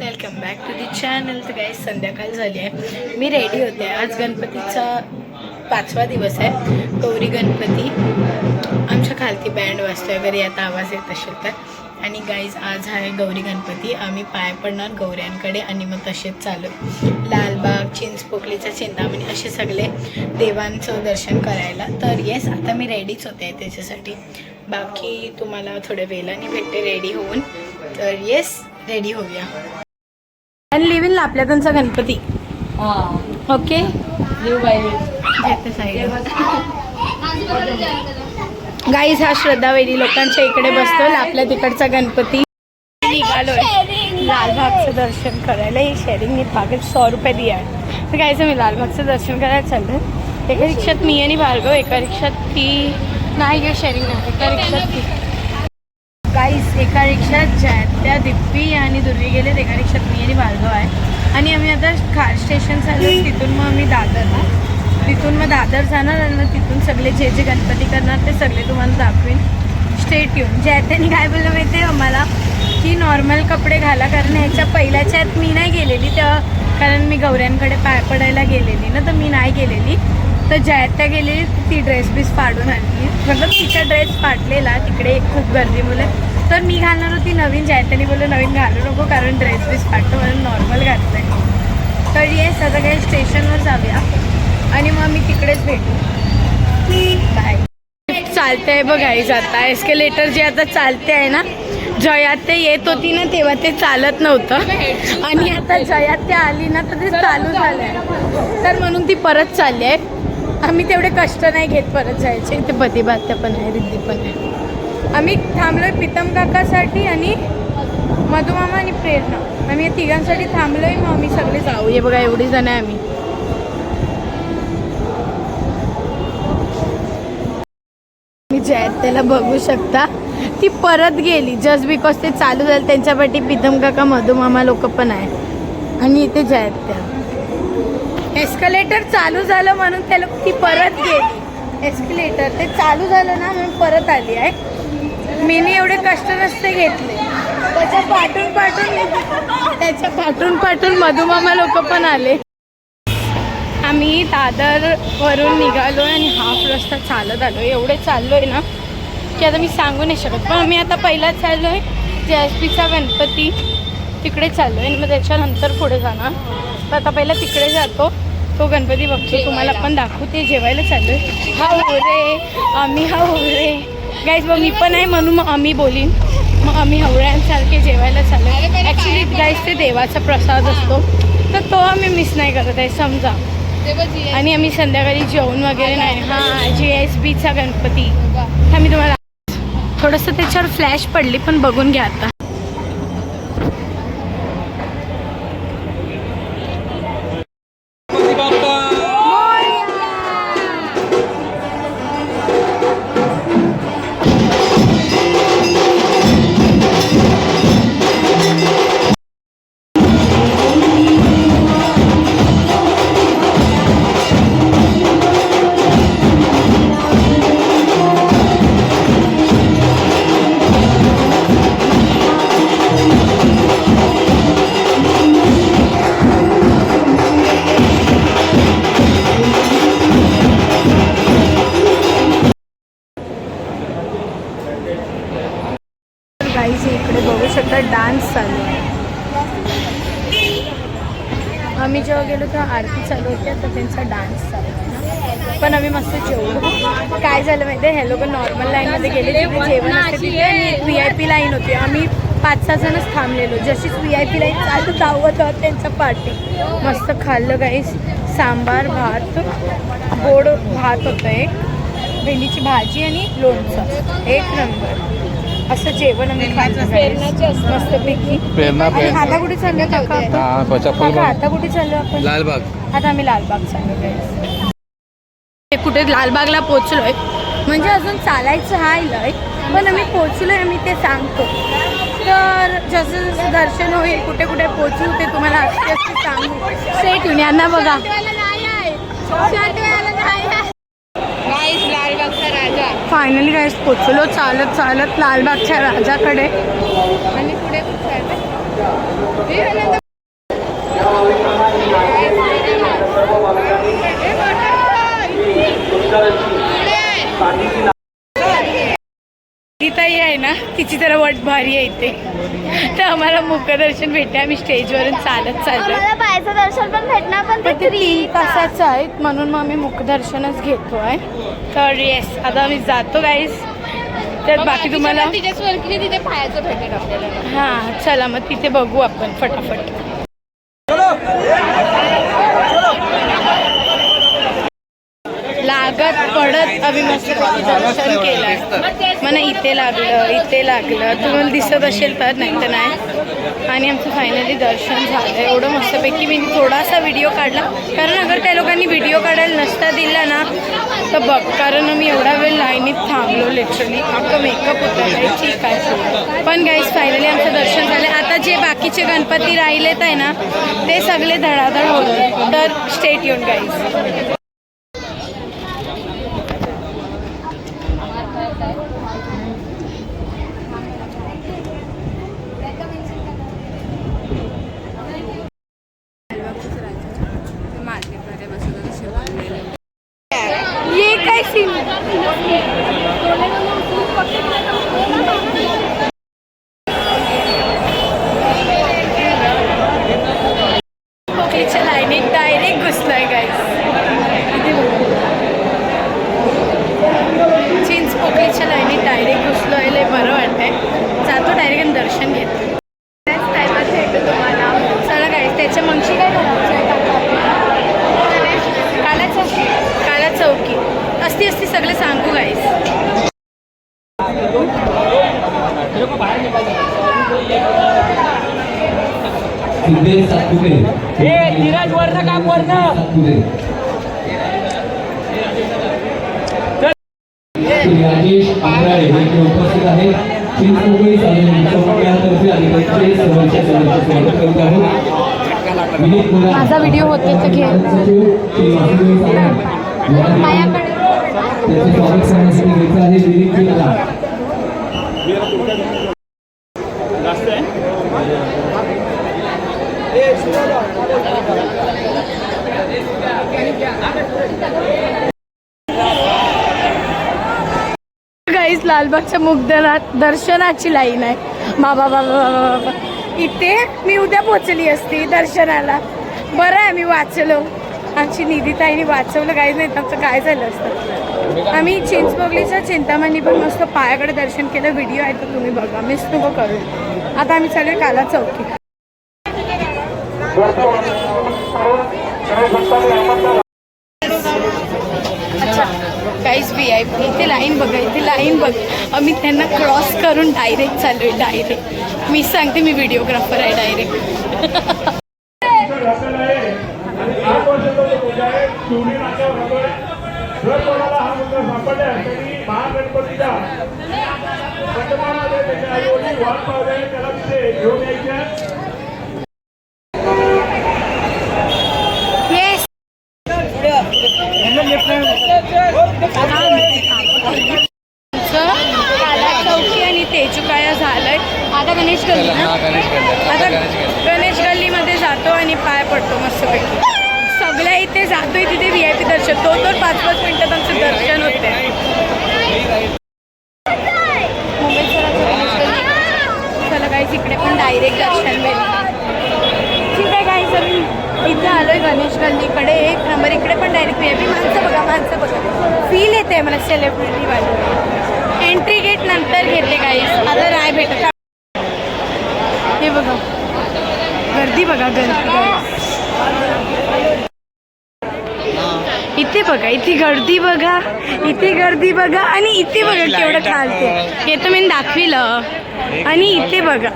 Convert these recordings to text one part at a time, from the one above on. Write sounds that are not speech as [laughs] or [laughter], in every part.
Welcome back to the channel तर काय संध्याकाळ झाली आहे. मी रेडी होते. आज गणपतीचा पाचवा दिवस आहे. गौरी गणपती आमच्या खालती बँड वाजतोय. वगैरे आता आवाज येत असेल तर. आणि गाईज आज आहे गौरी गणपती. आम्ही पाय पडणार गौऱ्यांकडे आणि मग तसेच चालू लालबाग चिंचपोकलीचा चिंतामणी असे सगळे देवांचं दर्शन करायला. तर येस आता मी रेडीच होते त्याच्यासाठी. बाकी तुम्हाला थोड्या वेळाने भेटते रेडी होऊन. तर येस रेडी होऊया. आणि लिव्ह इन आपल्याकडचा गणपती ओके गाईज हा श्रद्धा वेडी लोकांच्या इकडे बसतो. आपल्या तिकडचा गणपती. निघालोय. लालबागचं दर्शन करायला. ही शेअरिंगने पाकिट सौ रुपये दिया आहे. तर गायचं मी लालबागचं दर्शन करायला चाललं एका रिक्षात मी आणि भार्गव एका रिक्षात ती नाही गे शेअरिंग नाही. एका रिक्षात ती. रिक्षात ज्या त्या दिप्पी आणि दुर्वी गेलेत एका रिक्षात मी आणि भार्गव आहे. आणि आम्ही आता खार स्टेशन झालं तिथून मग आम्ही दादरला. तिथून मग दादर जाणार आणि मग तिथून सगळे जे जे गणपती करणार ते सगळे तुम्हाला दाखवेन. स्टेट येऊन. ज्या त्यांनी काय बोललं माहिती आहे आम्हाला? की नॉर्मल कपडे घाला कारण ह्याच्या पहिल्याच्या आत मी नाही गेलेली तेव्हा कारण मी गौऱ्यांकडे पाय पडायला गेलेली ना तर मी नाही गेलेली. तर ज्यात्या गेलेली ती ड्रेस बीस फाडून आणली. मतलब तिचा ड्रेस फाटलेला तिकडे खूप गर्दी मुलं तर मी घालणार होती नवीन त्यांनी बोललं नवीन घालू नको कारण ड्रेस बीस फाटतो म्हणून नॉर्मल घातलं तर येस आता काही स्टेशनवर जाऊया. आणि मग मी तिकडेच भेटू. बाय चालते बघायचं आता एस्केलेटर जे आता चालते आहे ना जयात ते येत होती ना तेव्हा ते चालत नव्हतं. आणि आता जयात ते आली ना तर ते चालू झालंय. तर म्हणून ती परत चालली आहे. आम्ही तेवढे कष्ट नाही घेत परत जायचे. ते बदीबात्या पण आहे रिद्धी पण आहे. आम्ही थांबलो आहे प्रीतम काकासाठी आणि मधुमामा आणि प्रेरणा. आम्ही या तिघांसाठी थांबलो आहे मग आम्ही सगळे जाऊ. हे बघा एवढी जण आहे आम्ही. जे आहेत त्याला बघू शकता. ती परत गेली. जस्ट बिकॉज ते चालू झालं त्यांच्यापाठी प्रीतम काका मधुमामा लोक पण आहे आणि इथे जे आहेत त्या. एस्कलेटर चालू झालं म्हणून त्या लोक ती परत गेली. एस्कलेटर ते चालू झालं ना म्हणून परत आली आहे. मीने एवढे कष्ट नसते घेतले. त्याच्या पाठून पाठून त्याच्या पाठून पाठून मधुमामा लोक पण आले. आम्ही दादरवरून निघालो आणि हाफ रस्ता चालत आलो एवढे चाललो आहे ना की आता मी सांगू नाही शकत. पण आम्ही आता पहिला चाललो आहे जे एस गणपती. तिकडे चाललो आहे आणि मग त्याच्यानंतर पुढे जाणार. तर आता पहिला तिकडे जातो. तो गणपती बघतो. तुम्हाला पण दाखवू ते जेवायला चाललो आहे हा होरे आम्ही हा होरे गाईज मग मी पण आहे म्हणून मग आम्ही बोलीन. मग आम्ही हवऱ्यांसारखे जेवायला चाललो ॲक्च्युली गाईज ते देवाचा प्रसाद असतो. तर तो आम्ही मिस नाही करत आहे समजा. आणि आम्ही संध्याकाळी जेवण वगैरे नाही. हा जी एस बीचा गणपती. हा मी तुम्हाला थोडंसं त्याच्यावर फ्लॅश पडली पण बघून घ्या आता. आय पी लाईन होती. आम्ही पाच सहा जणच थांबलेलो. जशीच व्ही आय पी लाईन चालू धावत होत त्यांचा पार्टी मस्त खाल्लं गाईस सांबार भात गोड भात होतं एक. भेंडीची भाजी आणि लोणचं. एक नंबर असं जेवण आम्ही खाल्लं मस्त पैकी प्रेरणा आता कुठे चाललो काका? हा आता कुठे चाललो आपण? लालबाग. आता आम्ही लालबाग चाललो कुठे लालबागला पोचलोय म्हणजे अजून चालायचं आहे पण आम्ही पोचलोय आम्ही ते सांगतो. तर जसं जसं दर्शन होईल कुठे कुठे पोचू ते तुम्हाला असे असे सांगू. सेट यांना बघा. फायनली गाईस पोचलो चालत चालत लालबागच्या राजाकडे. आणि पुढे ती? ताई आहे ना तिची जरा वट भारी आहे इथे. तर आम्हाला मुखदर्शन भेटते आम्ही स्टेजवरून चालत चाललो. आम्हाला पायाचं दर्शन पण भेटणार पण ते तीन? तासाचं आहेत म्हणून मग आम्ही मुखदर्शनच घेतो आहे. तर येस आता आम्ही जातो गाईज तर बाकी तुम्हाला तिथे पायाचं भेटेल आपल्याला. हां चला मग तिथे बघू आपण फटाफट. लागत पडत आम्ही मस्त दर्शन केलं मला इथे लागलं इथे लागलं. तुम्हाला दिसत असेल तर नाही तर नाही. आणि आमचं फायनली दर्शन झालं एवढं मस्तपैकी मी थोडासा व्हिडिओ काढला. कारण अगर त्या लोकांनी व्हिडिओ काढायला नसता दिला ना तर बघ कारण मी एवढा वेळ लाईनीत थांबलो लिटरली अख्खं मेकअप होतं. काही ठीक आहे. पण गाईज फायनली आमचं दर्शन झालं आता जे बाकीचे गणपती राहिलेत आहे ना ते सगळे धडाधड होते तर स्टेट येऊन गाईज ये काय सीन पोकळीच्या लाईनीत डायरेक्ट घुसलोय गाईस चिंच पोकळीच्या लाईनीत डायरेक्ट घुसलोय लय बरं वाटतंय जातो डायरेक्ट आणि दर्शन घेतो त्याच टायमात भेटतो तुम्हाला चला गाईस त्याच्या मगशी काय करायचं आहे काला चौकी काला चौकी असती असती सगळे सांगू गाईस सिद्धेश सातपुते ए धीरज वर्ण काम वर्ण राजेश आंग्राळे हे उपस्थित आहेत. श्री मुंबई मंडळातर्फे आणि त्यांचे सर्वांच्या सर्वांचे स्वागत करीत आहोत. विनीत मुलानी, माझा व्हिडिओ होते तर घे. माझ्याकडे त्याचे स्वागत करण्यासाठी आहे? मुलाला. गाईस लालबागच्या मुग्धनाथ दर्शनाची लाईन आहे. बाबा बाबा बाबा इथे मी उद्या पोचली असती दर्शनाला. बरं आहे मी वाचलो. आमची निधीताईने वाचवलं. काहीच नाही आमचं काय झालं असतं? आम्ही चिंचपोकलीच्या चिंतामणी पण मस्त पायाकडे दर्शन केलं. व्हिडिओ आहे तर तुम्ही बघा. मिस नको करू. आता आम्ही चालू काला चौकी. अच्छा काहीच आय पी इथे लाईन बघा इथे लाईन बघ. आम्ही त्यांना क्रॉस करून डायरेक्ट चालू आहे डायरेक्ट मी सांगते मी व्हिडिओग्राफर आहे [laughs] डायरेक्ट वर्षाचा जो मुलगा आहे शिवणी नाक्यावर राहतोय जर कोणाला हा मुलगा सापडला तरी महागणपतीच्या वर्तमानामध्ये त्याच्या आई वडील वाट पावले त्याला तिथे घेऊन यायचे येस काला चौकी आणि तेजुकाया झालंय आता गणेश गल्ली ना आता गणेश गल्लीमध्ये जातो आणि पाय पडतो मस्तपैकी सगळ्या इथे जातोय तिथे व्ही आय पी दर्शन दोन दोन पाच पाच मिनिटात आमचं दर्शन होते मुंबईत सरांचं गणेश गल्ली. चला काही इकडे पण डायरेक्ट दर्शन भेटलं ठीक आहे काही सर इथे आलोय गणेश गल्लीकडे एक नंबर इकडे पण डायरेक्ट व्ही आय पी माणसं बघा माणसं बघा. फील येते मला सेलिब्रिटी वाली. एंट्री गेट नंतर घेते काही आता नाही भेटत. हे बघा. गर्दी बघा गर्दी इथे बघा इथे गर्दी बघा इथे गर्दी बघा आणि इथे बघा केवढं खालते. हे तर मी दाखविलं. आणि इथे बघा.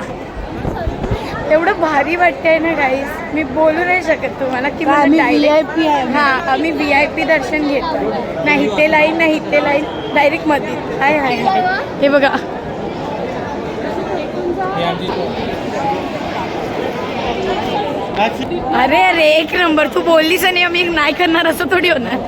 एवढं भारी वाटतंय ना गाईस मी बोलू नाही शकत तुम्हाला की आम्ही VIP आहे हा आम्ही व्ही आय पी दर्शन घेतो नाही ते लाईन नाही ते लाईन डायरेक्टमध्ये हाय हाय हाय. हे बघा. अरे अरे एक नंबर. तू बोललीस आणि आम्ही नाही करणार असं थोडी होणार.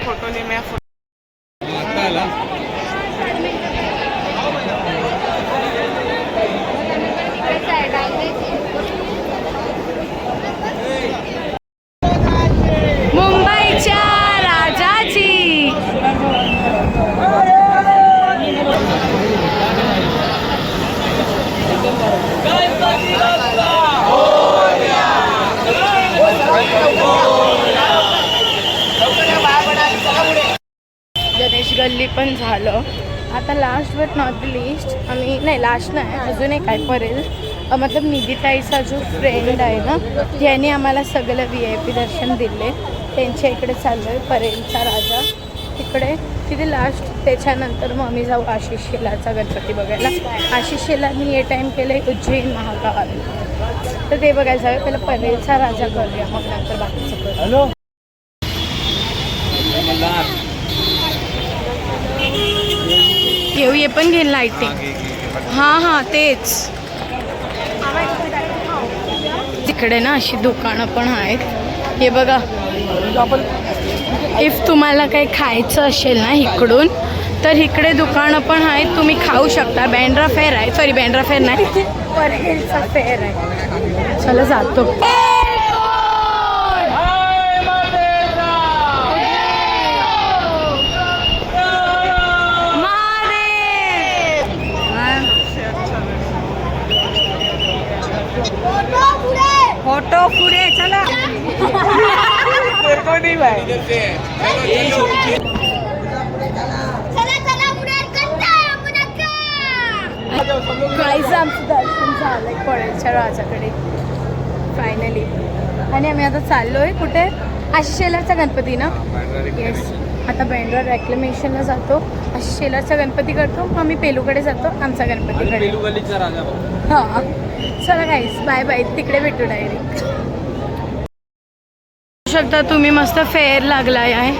confortó ni me last but not the least आम्ही नाही लास्ट नाही अजून एक आहे परेल. मतलब निधिताईचा जो फ्रेंड आहे ना ज्याने आम्हाला सगळं व्ही आय पी दर्शन दिले. त्यांच्या इकडे चाललो आहे परेलचा राजा. तिकडे तिथे लास्ट त्याच्यानंतर मग आम्ही जाऊ आशिष शेलाचा गणपती बघायला. आशिष मी हे टाईम केलं आहे उज्जैन महाकाल. तर ते बघायला जाऊया. पहिलं परेलचा राजा करूया. मग नंतर बाकीचं करूया घेऊ ये पण घेईल लाईटिंग हां हां तेच. तिकडे ना अशी दुकानं पण आहेत. हे बघा. इफ तुम्हाला काही खायचं असेल ना इकडून तर इकडे दुकानं पण आहेत. तुम्ही खाऊ शकता. बँड्रा फेअर आहे. सॉरी बँड्रा फेअर नाही. परहेलचा फेअर आहे. चला जातो. पुढे चला. चला चला पुढे कंटा मुनक्का गाईचं आमचं दर्शन झालंय पळेलच्या राजाकडे. फायनली आणि आम्ही आता चाललोय कुठे? आशिष शेलारचा गणपती ना? येस आता बँड्रा रेक्लेमेशनला जातो. शेलारचा गणपती करतो. मग आम्ही पेलूकडे जातो. आमचा गणपतीकडे. हां. चला गाईस बाय बाय तिकडे भेटू डायरेक्ट शकता तुम्ही मस्त फेअर लागलाय आहे.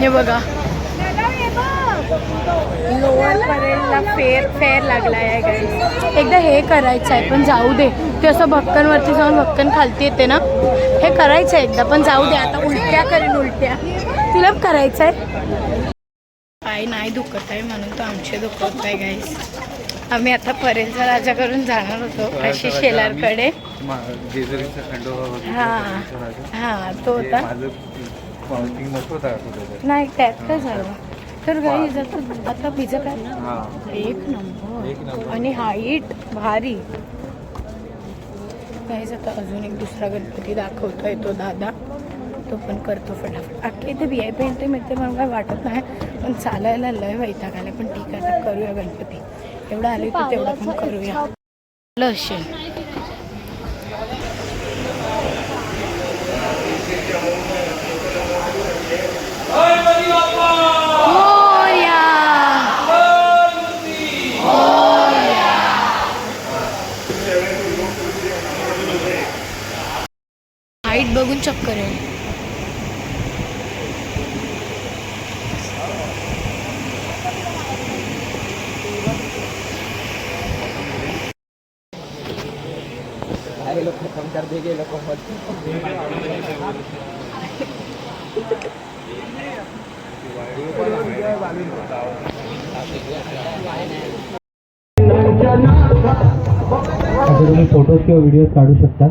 हे बघा. लोअर परेलला फेअर फेअर लागलाय आहे गाईस एकदा हे करायचं आहे पण जाऊ दे. ते असं भक्कनवरती जाऊन भक्कन खालती येते ना? हे करायचं आहे एकदा पण जाऊ दे आता उलट्या करेन उलट्या. तुला करायचं आहे? पाय नाही दुखत आहे म्हणून तो आमचे दुखत आहे गाईस आम्ही आता परेलचा राजा करून जाणार होतो आशिष शेलारकडे हां. हां तो होता. नाही त्यात काय झालं. तर गाई आता आता पिझ्झा काय हा. एक नंबर. आणि हाईट भारी. गाईज आता अजून एक दुसरा गणपती दाखवतोय तो दादा. तो पण करतो फटाफट. अख्खे इथे व्ही आय पी एंट्री मिळते मला काय वाटत नाही. पण चालायला लय वैताग आला. पण ठीक आहे करूया गणपती. एवढं आले तर तेवढं पण करूया. हाईट बघून चक्कर आहे. कर देंगे लोगों को तुम्ही फोटोज किंवा व्हिडिओ काढू शकता.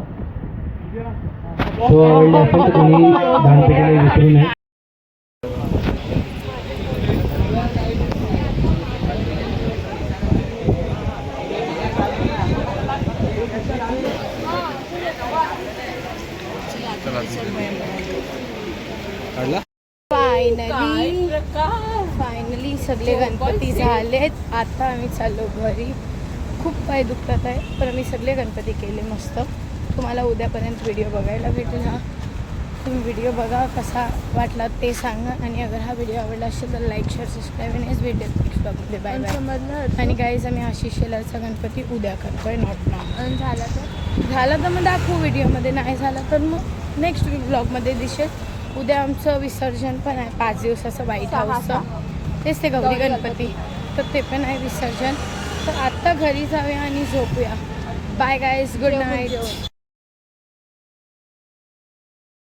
तो आवडला असेल तर तुम्ही दानपेटीला विसरू नये फायनली फायनली सगळे गणपती झालेत आता आम्ही चाललो घरी. खूप पाय दुखतात आहे पण आम्ही सगळे गणपती केले मस्त. तुम्हाला उद्यापर्यंत व्हिडिओ बघायला भेटून हा. तुम्ही व्हिडिओ बघा कसा वाटला ते सांगा. आणि अगर हा व्हिडिओ आवडला असेल तर लाईक शेअर सबस्क्राईब आणि व्हिडिओ नेक्स्ट ब्लॉगमध्ये बाय बाय आणि गाईज आम्ही आशिष शेलारचा गणपती उद्या करतोय नॉट नाव झाला तर? झालं तर मग दाखवू व्हिडिओमध्ये नाही झालं तर मग नेक्स्ट ब्लॉगमध्ये दिसेल. उद्या आमचं विसर्जन पण आहे पाच दिवसाचं व्हाईट सहा, हाऊसचं तेच ते गौरी गणपती. तर ते पण आहे विसर्जन. तर आत्ता घरी जाऊया आणि झोपूया. Bye guys good night